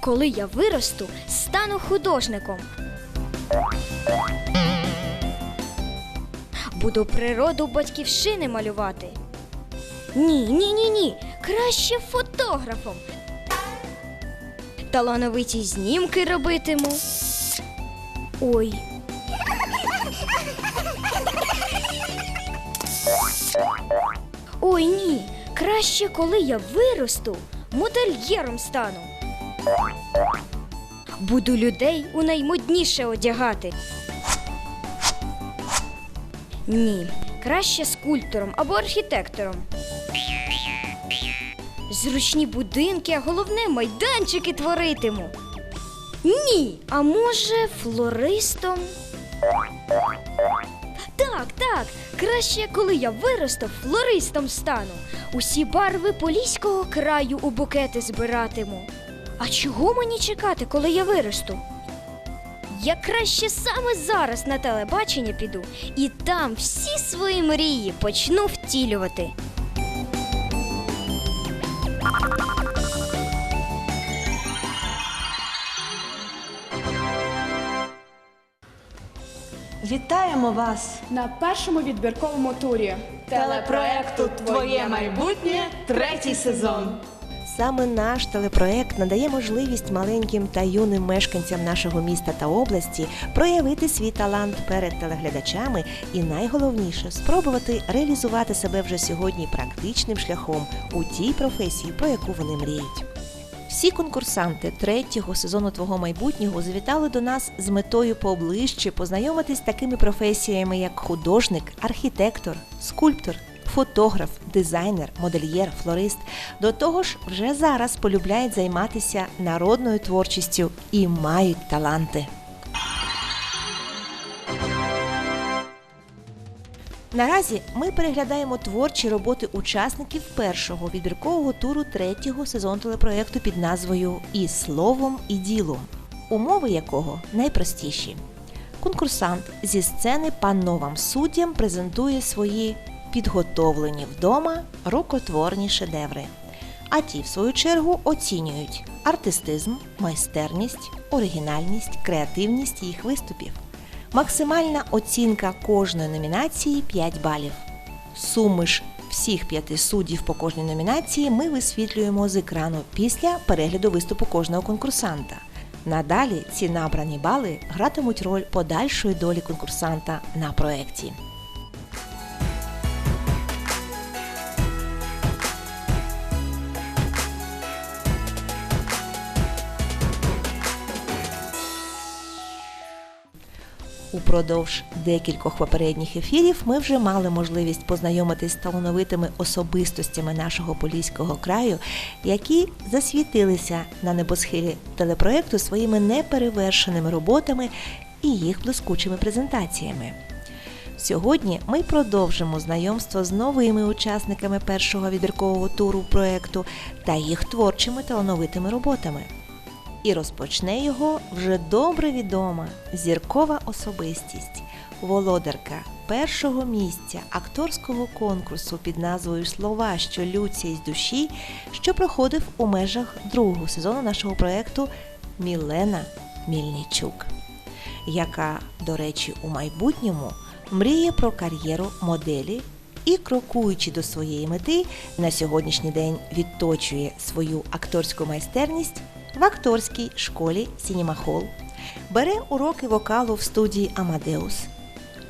Коли я виросту, стану художником. Буду природу батьківщини малювати. Ні, ні, ні, ні. Краще фотографом. Талановиті знімки робитиму. Ой. Ой, ні. Краще, коли я виросту, модельєром стану. Буду людей у наймодніше одягати. Ні, краще скульптором або архітектором. Зручні будинки, а головне майданчики творитиму. Ні, а може, флористом? Так, так. Краще, коли я виросту, флористом стану. Усі барви поліського краю у букети збиратиму. А чого мені чекати, коли я виросту? Я краще саме зараз на телебачення піду і там всі свої мрії почну втілювати. Вітаємо вас! на першому відбірковому турі Телепроекту Твоє майбутнє третій сезон. Саме наш телепроект надає можливість маленьким та юним мешканцям нашого міста та області проявити свій талант перед телеглядачами і найголовніше спробувати реалізувати себе вже сьогодні практичним шляхом у тій професії, про яку вони мріють. Всі конкурсанти третього сезону твого майбутнього завітали до нас з метою поближче познайомитись з такими професіями, як художник, архітектор, скульптор, фотограф, дизайнер, модельєр, флорист. До того ж, вже зараз полюбляють займатися народною творчістю і мають таланти. Наразі ми переглядаємо творчі роботи учасників першого відбіркового туру третього сезону телепроекту під назвою І словом, і ділом, умови якого найпростіші. Конкурсант зі сцени пановам суддям презентує свої підготовлені вдома рукотворні шедеври. А ті, в свою чергу, оцінюють артистизм, майстерність, оригінальність, креативність їх виступів. Максимальна оцінка кожної номінації 5 балів. Суми ж всіх п'яти суддів по кожній номінації ми висвітлюємо з екрану після перегляду виступу кожного конкурсанта. Надалі ці набрані бали гратимуть роль подальшої долі конкурсанта на проєкті. Упродовж декількох попередніх ефірів ми вже мали можливість познайомитись з талановитими особистостями нашого поліського краю, які засвітилися на небосхилі телепроекту своїми неперевершеними роботами і їх блискучими презентаціями. Сьогодні ми продовжимо знайомство з новими учасниками першого відбіркового туру проекту та їх творчими талановитими роботами. І розпочне його вже добре відома зіркова особистість, володарка першого місця акторського конкурсу під назвою Слова, що лються із душі, що проходив у межах другого сезону нашого проєкту Мілена Мільничук, яка, до речі, у майбутньому мріє про кар'єру моделі і, крокуючи до своєї мети, на сьогоднішній день відточує свою акторську майстерність в акторській школі Сінімахол, бере уроки вокалу в студії Амадеус,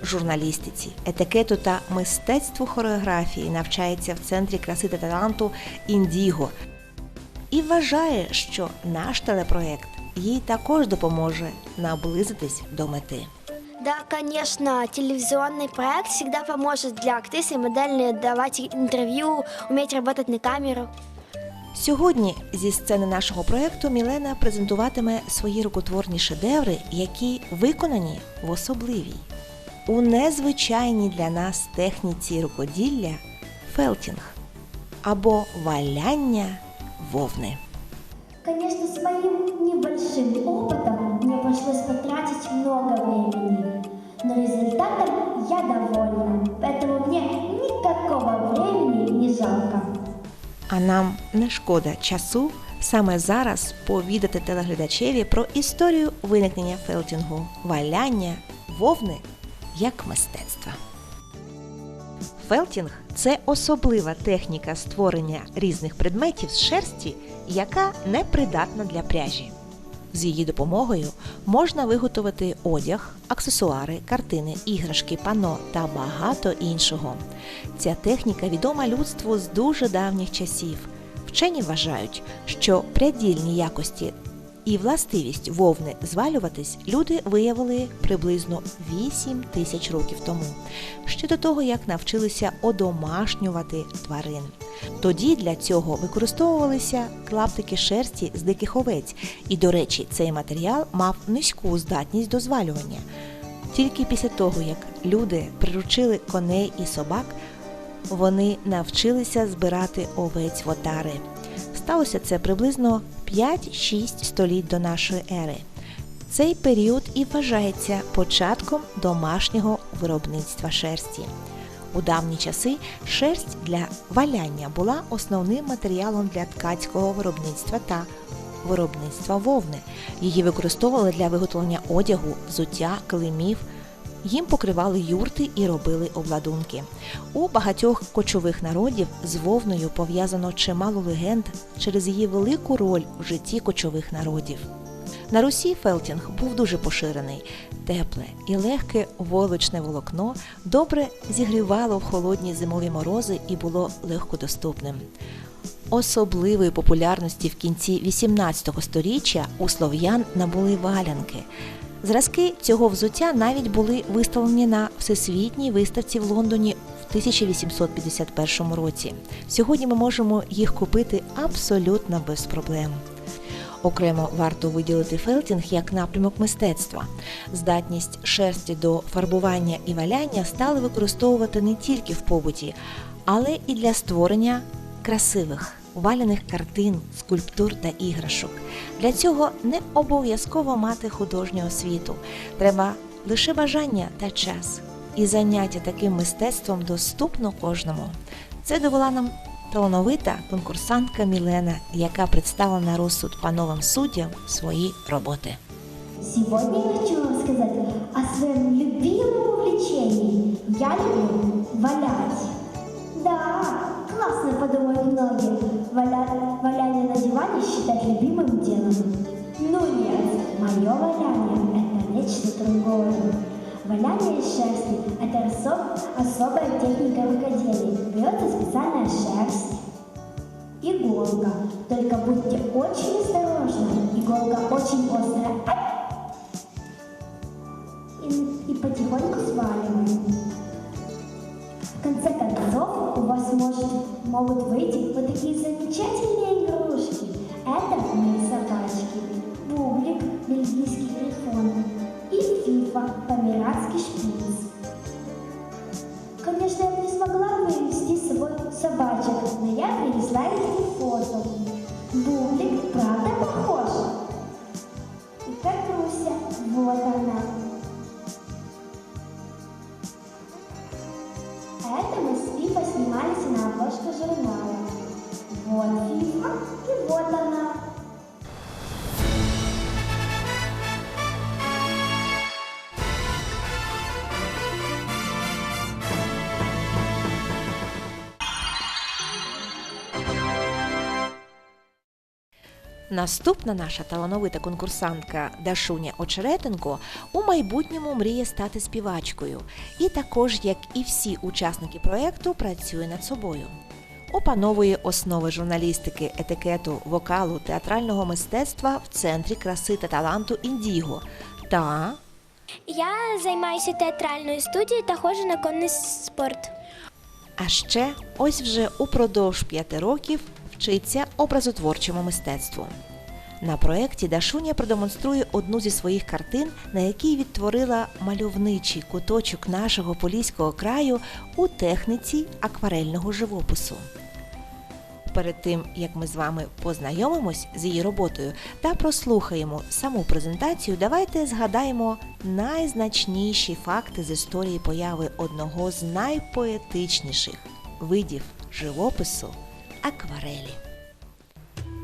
журналістиці, етикету та мистецтву хореографії навчається в центрі краси та таланту Індіго і вважає, що наш телепроект їй також допоможе наблизитись до мети. Да, конечно, телевизионный проект всегда поможет для актрисы и модели давать интервью, уметь работать на камеру. Сьогодні зі сцени нашого проєкту Мілена презентуватиме свої рукотворні шедеври, які виконані в особливій, у незвичайній для нас техніці рукоділля фелтінг або валяння вовни. Конечно, своим небольшим опытом мне пришлось потратить много времени, но результатом я довольна, поэтому мне никакого времени не жалко. А нам не шкода часу саме зараз повідати телеглядачеві про історію виникнення фелтінгу, валяння, вовни як мистецтва. Фелтінг це особлива техніка створення різних предметів з шерсті, яка не придатна для пряжі. З її допомогою можна виготовити одяг, аксесуари, картини, іграшки, пано та багато іншого. Ця техніка відома людству з дуже давніх часів. Вчені вважають, що прядільні якості і властивість вовни звалюватись люди виявили приблизно 8 тисяч років тому, ще до того, як навчилися одомашнювати тварин. Тоді для цього використовувалися клаптики шерсті з диких овець, і, до речі, цей матеріал мав низьку здатність до звалювання. Тільки після того, як люди приручили коней і собак, вони навчилися збирати овець в отари. Сталося це приблизно 5-6 століть до нашої ери. Цей період і вважається початком домашнього виробництва шерсті. У давні часи шерсть для валяння була основним матеріалом для ткацького виробництва та виробництва вовни. Її використовували для виготовлення одягу, взуття, килимів. Їм покривали юрти і робили обладунки. У багатьох кочових народів з вовною пов'язано чимало легенд через її велику роль в житті кочових народів. На Русі фелтінг був дуже поширений. Тепле і легке волочне волокно добре зігрівало в холодні зимові морози і було легкодоступним. Особливої популярності в кінці 18 століття у слов'ян набули валянки. Зразки цього взуття навіть були виставлені на всесвітній виставці в Лондоні в 1851 році. Сьогодні ми можемо їх купити абсолютно без проблем. Окремо варто виділити фелтінг як напрямок мистецтва. Здатність шерсті до фарбування і валяння стали використовувати не тільки в побуті, але і для створення красивих валяних картин, скульптур та іграшок. Для цього не обов'язково мати художню освіту. Треба лише бажання та час. І заняття таким мистецтвом доступно кожному. Це довела нам талановита конкурсантка Мілена, яка представила на розсуд пановим суддям свої роботи. Сегодня я хочу сказать о своем любимом увлечении. Я люблю валять. Да, классно подумают многие. Валя... Валяние на диване считать любимым делом. Ну нет, мое валяние – это нечто другое. Валяние шерсти – это осо- особая техника рукоделия. Берется специальная шерсть, иголка. Только будьте очень осторожны, иголка очень острая. И, и потихоньку сваливаем. В конце концов, у вас может, могут выйти вот такие замечательные игрушки. Это мои собачки. Наступна наша талановита конкурсантка Дашуня Очеретенко у майбутньому мріє стати співачкою і також, як і всі учасники проєкту, працює над собою. Опановує основи журналістики, етикету, вокалу, театрального мистецтва в центрі краси та таланту Індіго та Я займаюся театральною студією та ходжу на конний спорт. А ще ось вже упродовж п'яти років вчиться образотворчому мистецтву. На проєкті Дашуня продемонструє одну зі своїх картин, на якій відтворила мальовничий куточок нашого поліського краю у техніці акварельного живопису. Перед тим як ми з вами познайомимось з її роботою та прослухаємо саму презентацію, давайте згадаємо найзначніші факти з історії появи одного з найпоетичніших видів живопису акварелі.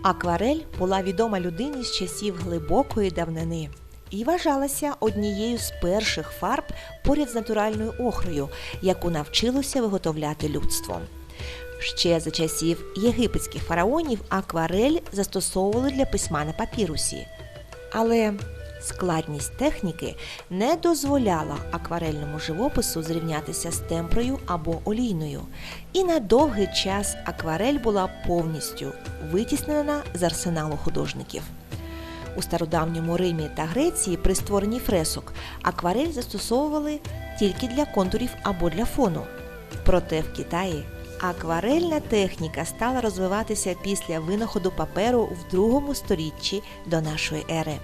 Акварель була відома людині з часів глибокої давнини і вважалася однією з перших фарб поряд з натуральною охрою, яку навчилося виготовляти людство. Ще за часів єгипетських фараонів акварель застосовували для письма на папірусі. Але складність техніки не дозволяла акварельному живопису зрівнятися з темпрою або олійною. І на довгий час акварель була повністю витіснена з арсеналу художників. У стародавньому Римі та Греції при створенні фресок акварель застосовували тільки для контурів або для фону. Проте в Китаї акварельна техніка стала розвиватися після винаходу паперу в другому сторіччі до нашої ери.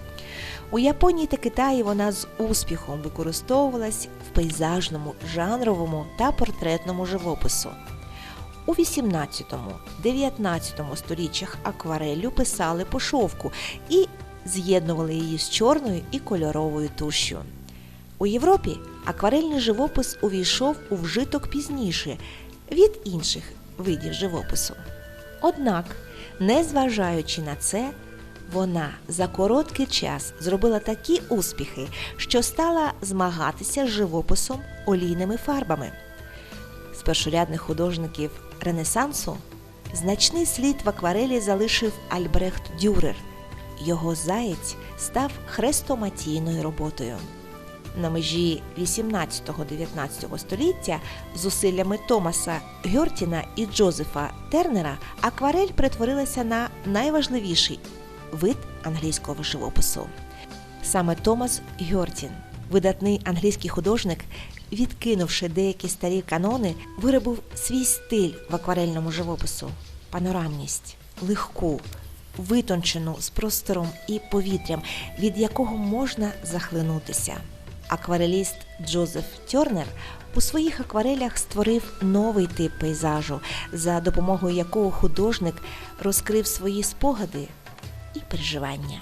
У Японії та Китаї вона з успіхом використовувалась в пейзажному, жанровому та портретному живопису. У 18-19 сторіччях аквареллю писали по шовку і з'єднували її з чорною і кольоровою тушшю. У Європі акварельний живопис увійшов у вжиток пізніше від інших видів живопису. Однак, незважаючи на це, вона за короткий час зробила такі успіхи, що стала змагатися з живописом олійними фарбами. З першорядних художників Ренесансу значний слід в акварелі залишив Альбрехт Дюрер. Його заєць став хрестоматійною роботою. На межі 18-19 століття зусиллями Томаса Гьортіна і Джозефа Тернера акварель перетворилася на найважливіший вид англійського живопису. Саме Томас Гьортін, видатний англійський художник, відкинувши деякі старі канони, виробив свій стиль в акварельному живопису, панорамність, легку, витончену з простором і повітрям, від якого можна захлинутися. Аквареліст Джозеф Тьорнер у своїх акварелях створив новий тип пейзажу, за допомогою якого художник розкрив свої спогади і переживання.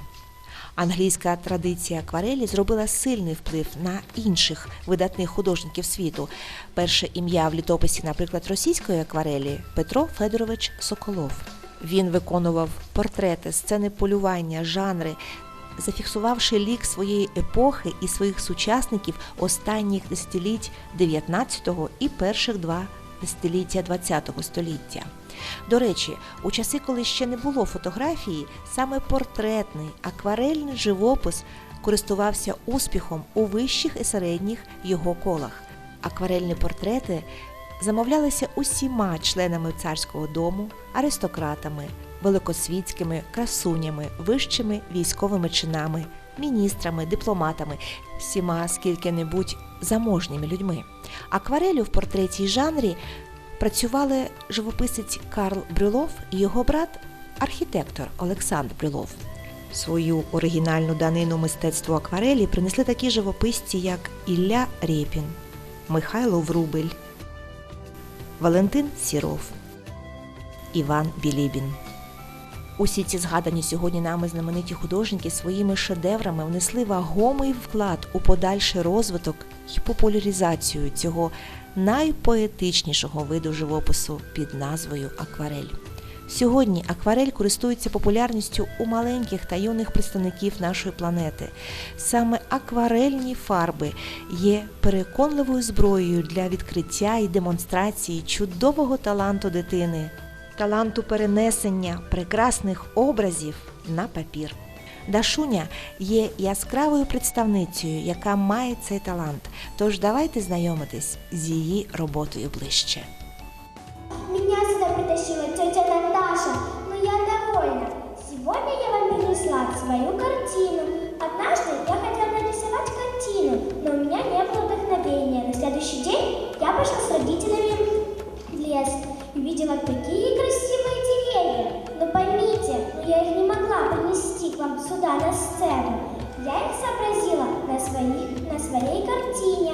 Англійська традиція акварелі зробила сильний вплив на інших видатних художників світу. Перше ім'я в літописі, наприклад, російської акварелі Петро Федорович Соколов. Він виконував портрети, сцени полювання, жанри, зафіксувавши лік своєї епохи і своїх сучасників останніх десятиліть 19-го і перших два десятиліття 20-го століття. До речі, у часи, коли ще не було фотографії, саме портретний акварельний живопис користувався успіхом у вищих і середніх його колах. Акварельні портрети замовлялися усіма членами царського дому, аристократами, великосвітськими красунями, вищими військовими чинами, міністрами, дипломатами, всіма скільки-небудь заможніми людьми. Акварелю в портреті й жанрі працювали живописець Карл Брюлов і його брат архітектор Олександр Брюлов. Свою оригінальну данину мистецтву акварелі принесли такі живописці, як Ілля Рєпін, Михайло Врубель, Валентин Сіров, Іван Білібін. Усі ці згадані сьогодні нами знамениті художники своїми шедеврами внесли вагомий вклад у подальший розвиток і популяризацію цього найпоетичнішого виду живопису під назвою акварель. Сьогодні акварель користується популярністю у маленьких та юних представників нашої планети. Саме акварельні фарби є переконливою зброєю для відкриття і демонстрації чудового таланту дитини, таланту перенесення прекрасних образів на папір. Дашуня є яскравою представницею, яка має цей талант. Тож давайте знайомитись з її роботою ближче. Меня сюда притащила тетя Наташа, но я довольна. Сегодня я вам принесла свою картину. Однажды я хотела нарисовать картину, но у меня не было вдохновения. На следующий день я пошла с родителями в лес и видела такие сюда на сцену. Я их сообразила на, своих, на своей картине.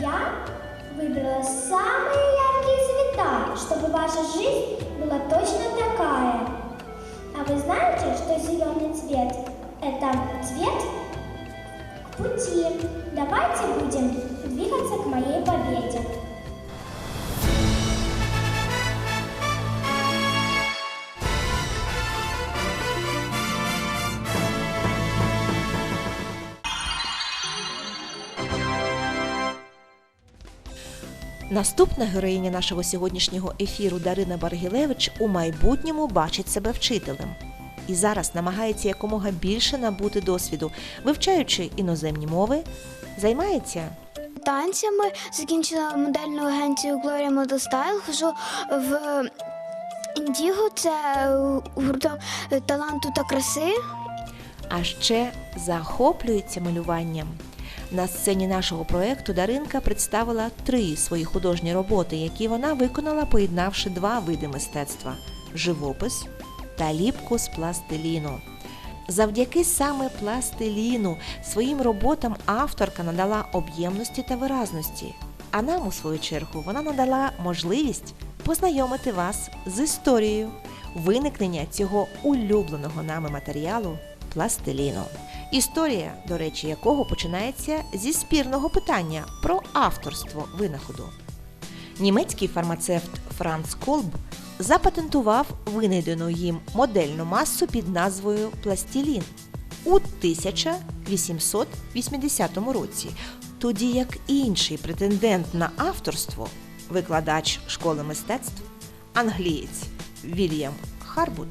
Я выбрала самые яркие цвета, чтобы ваша жизнь была точно такая. А вы знаете, что зеленый цвет – это цвет пути. Давайте будем двигаться к моей победе. Наступна героїня нашого сьогоднішнього ефіру Дарина Баргілевич у майбутньому бачить себе вчителем. І зараз намагається якомога більше набути досвіду, вивчаючи іноземні мови, займається Танцями закінчила модельну агенцію Gloria Model Style. Хожу в Індіго, це гуртом таланту та краси. а ще захоплюється малюванням. На сцені нашого проекту Даринка представила три свої художні роботи, які вона виконала, поєднавши два види мистецтва живопис та ліпку з пластиліну. Завдяки саме пластиліну своїм роботам авторка надала об'ємності та виразності. А нам, у свою чергу, вона надала можливість познайомити вас з історією виникнення цього улюбленого нами матеріалу пластиліну. Історія, до речі, якого починається зі спірного питання про авторство винаходу. Німецький фармацевт Франц Колб запатентував винайдену їм модельну масу під назвою пластилін у 1880 році, тоді як інший претендент на авторство, викладач школи мистецтв, англієць Вільям Харбут,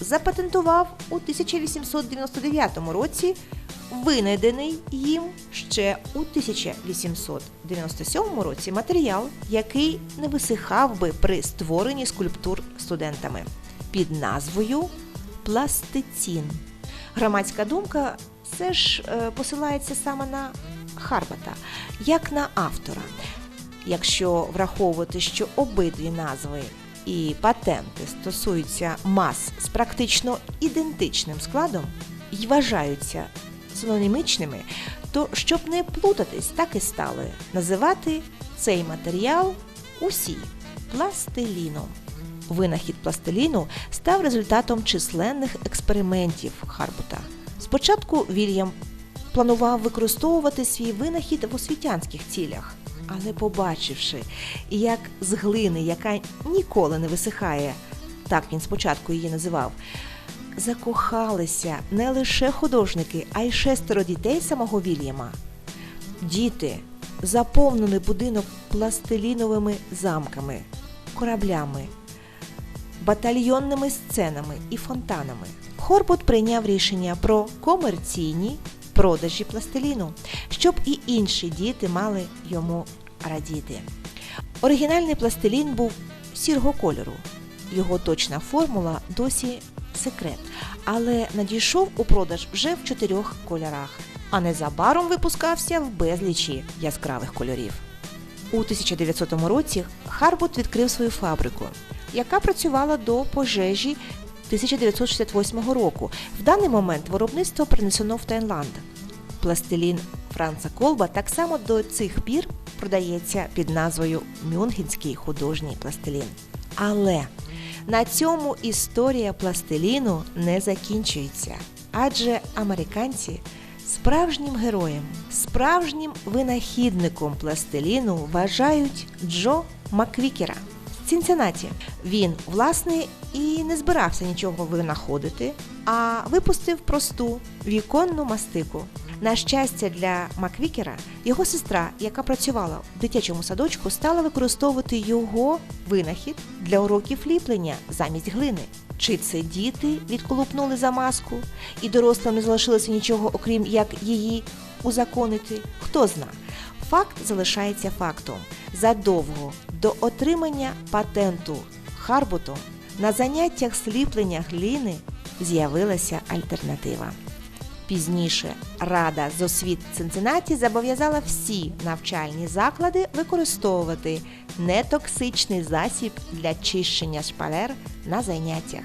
запатентував у 1899 році винайдений їм ще у 1897 році матеріал, який не висихав би при створенні скульптур студентами під назвою пластицін. Громадська думка все ж е, посилається саме на Харбата, як на автора. Якщо враховувати, що обидві назви і патенти стосуються мас з практично ідентичним складом і вважаються синонімічними, то щоб не плутатись, так і стали називати цей матеріал усі пластиліном. Винахід пластиліну став результатом численних експериментів Харбута. Спочатку Вільям планував використовувати свій винахід в освітянських цілях, але побачивши, як з глини, яка ніколи не висихає, так він спочатку її називав, закохалися не лише художники, а й шестеро дітей самого Вільяма. Діти заповнили будинок пластиліновими замками, кораблями, батальйонними сценами і фонтанами. Хорбут прийняв рішення про комерційні продажі пластиліну, щоб і інші діти мали йому радіти. Оригінальний пластилін був сірого кольору. Його точна формула досі секрет, але надійшов у продаж вже в чотирьох кольорах, а незабаром випускався в безлічі яскравих кольорів. У 1900 році Харбут відкрив свою фабрику, яка працювала до пожежі 1968 року. В даний момент виробництво перенесено в Таїланд. Пластилін Франца Колба так само до цих пір продається під назвою Мюнхенський художній пластилін. Але на цьому історія пластиліну не закінчується, адже американці справжнім героєм, справжнім винахідником пластиліну вважають Джо Маквікера з Цінцinaті. Він, власне, і не збирався нічого винаходити, а випустив просту віконну мастику. На щастя для Маквікера, його сестра, яка працювала в дитячому садочку, стала використовувати його винахід для уроків ліплення замість глини. Чи це діти відколупнули замазку, і дорослим не залишилося нічого, окрім як її узаконити? Хто зна. Факт залишається фактом. Задовго до отримання патенту Харбутом на заняттях сліплення глини з'явилася альтернатива. Пізніше Рада з освіт Цинциннаті зобов'язала всі навчальні заклади використовувати нетоксичний засіб для чищення шпалер на заняттях.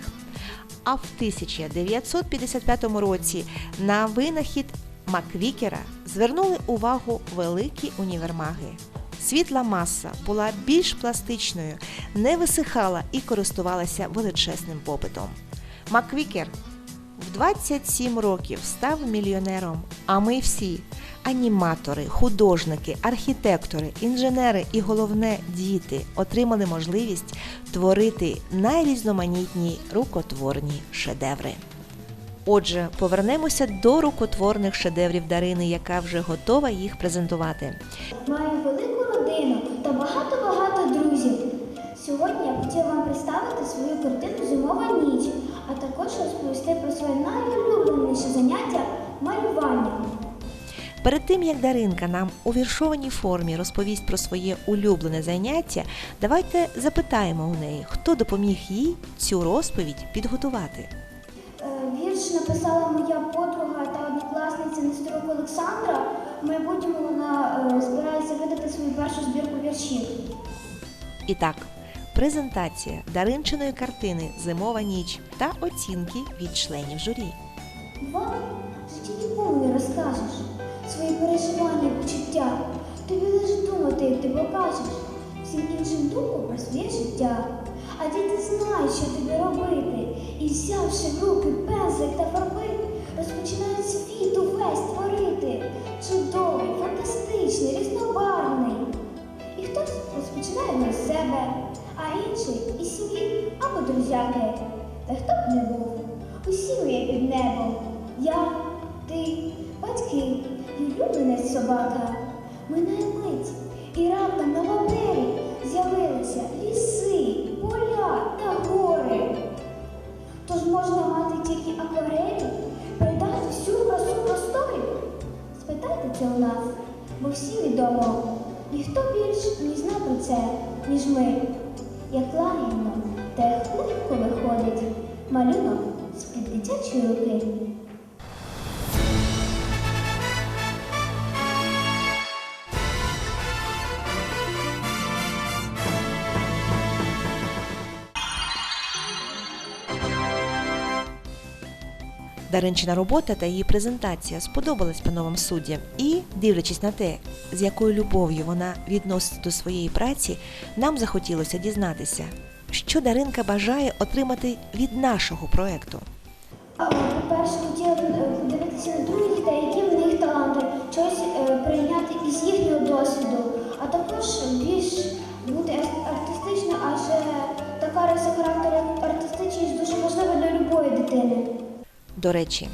А в 1955 році на винахід Маквікера звернули увагу великі універмаги. Світла маса була більш пластичною, не висихала і користувалася величезним попитом. Маквікер в 27 років став мільйонером, а ми всі аніматори, художники, архітектори, інженери і головне діти отримали можливість творити найрізноманітні рукотворні шедеври. Отже, повернемося до рукотворних шедеврів Дарини, яка вже готова їх презентувати. Маю велику родину та багато-багато друзів. Сьогодні я хотіла вам представити свою картину Зимова ніч, а також розповісти про своє найулюбленіше заняття малювання. Перед тим як Даринка нам у віршованій формі розповість про своє улюблене заняття, давайте запитаємо у неї, хто допоміг їй цю розповідь підготувати. Вірш написала моя подруга та однокласниця Нестерук Олександра. В майбутньому вона е, збирається видати свою першу збірку віршів. І так, презентація Даринчиної картини Зимова ніч та оцінки від членів журі. Вам в житті нікому розкажеш свої переживання, почуття. Тобі лише думати, як ти покажеш всім іншим думку про своє життя. А діти знають, що тобі робити, і взявши руки пензлик та фарби, розпочинають світ увесь творити. Чудовий, фантастичний, різнобарвний. І хтось розпочинає з себе, а інший із сім'ї або друзяки. Та хто б не був, усі ми є під небом. Я, ти, батьки, і улюбленець собака. Минає мить, і раптом на папері з'явилися ліси, можна мати тільки акварелі, придати всю красу просторі. Спитайте це у нас, бо всім відомо, ніхто більш не зна про це, ніж ми. Як лагідно та як виходить малюнок з-під дитячої руки. Даринчина робота та її презентація сподобалась пановам суддям, і, дивлячись на те, з якою любов'ю вона відноситься до своєї праці, нам захотілося дізнатися, що Даринка бажає отримати від нашого проекту. По-перше, хотіла е, подивитися на других та які в них таланти, щось е, прийняти із їхнього досвіду, а також більш бути артистично, адже така риса характеру, артистичність дуже важлива для любої дитини. До речі,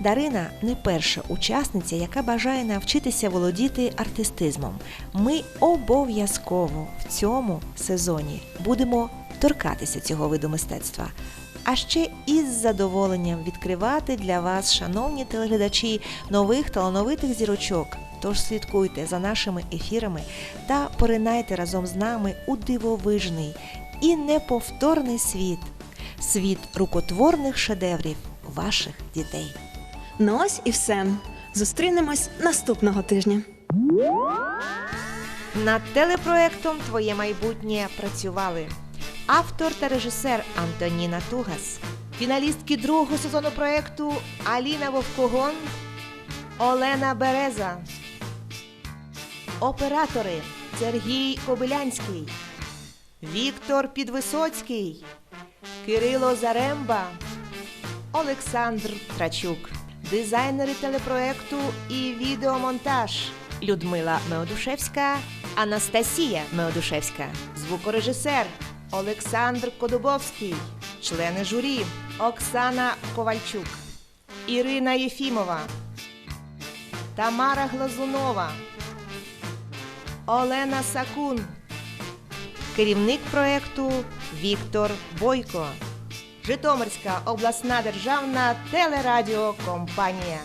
Дарина не перша учасниця, яка бажає навчитися володіти артистизмом. Ми обов'язково в цьому сезоні будемо торкатися цього виду мистецтва. А ще із задоволенням відкривати для вас, шановні телеглядачі, нових талановитих зірочок. Тож слідкуйте за нашими ефірами та поринайте разом з нами у дивовижний і неповторний світ, світ рукотворних шедеврів ваших дітей. Ну ось і все. Зустрінемось наступного тижня. Над телепроектом Твоє майбутнє працювали автор та режисер Антоніна Тугас, фіналістки другого сезону проекту Аліна Вовкогон, Олена Береза, оператори Сергій Кобилянський, Віктор Підвисоцький, Кирило Заремба, Олександр Трачук, дизайнери телепроекту і відеомонтаж Людмила Меодушевська, Анастасія Меодушевська, звукорежисер Олександр Кодубовський, члени журі Оксана Ковальчук, Ірина Єфімова, Тамара Глазунова, Олена Сакун, керівник проекту Віктор Бойко. Житомирська обласна державна телерадіокомпанія.